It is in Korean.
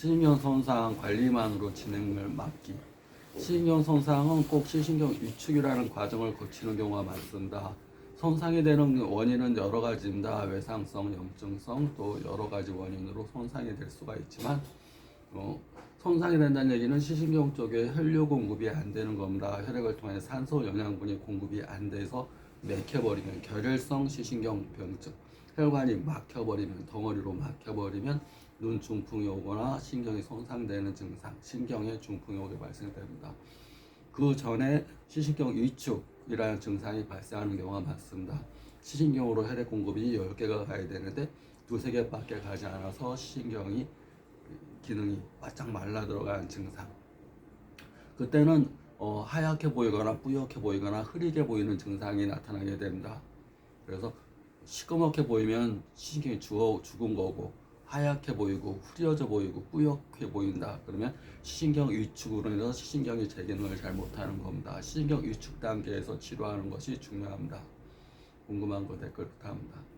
시신경 손상 관리만으로 진행을 막기. 시신경 손상은 꼭 시신경 위축이라는 과정을 거치는 경우가 많습니다. 손상이 되는 원인은 여러 가지입니다. 외상성, 염증성 또 여러 가지 원인으로 손상이 될 수가 있지만 어, 손상이 된다는 얘기는 시신경 쪽에 혈류 공급이 안 되는 겁니다. 혈액을 통해 산소 영양분이 공급이 안 돼서 맥혀버리면 결혈성 시신경 병증, 혈관이 막혀버리면 덩어리로 막혀버리면 눈 중풍이 오거나 신경이 손상되는 증상, 신경의 중풍이 오게 발생됩니다. 그 전에 시신경 위축이라는 증상이 발생하는 경우가 많습니다. 시신경으로 혈액 공급이 10개가 가야 되는데 두세 개밖에 가지 않아서 시신경이 기능이 바짝 말라 들어가는 증상. 그때는 어, 하얗게 보이거나 뿌옇게 보이거나 흐리게 보이는 증상이 나타나게 됩니다. 그래서 시커멓게 보이면 시신경이 죽어, 죽은 거고 하얗게 보이고 흐려져 보이고 뿌옇게 보인다. 그러면 시신경 위축으로 인해서 시신경이 제 기능을 잘 못하는 겁니다. 시신경 위축 단계에서 치료하는 것이 중요합니다. 궁금한 거 댓글 부탁합니다.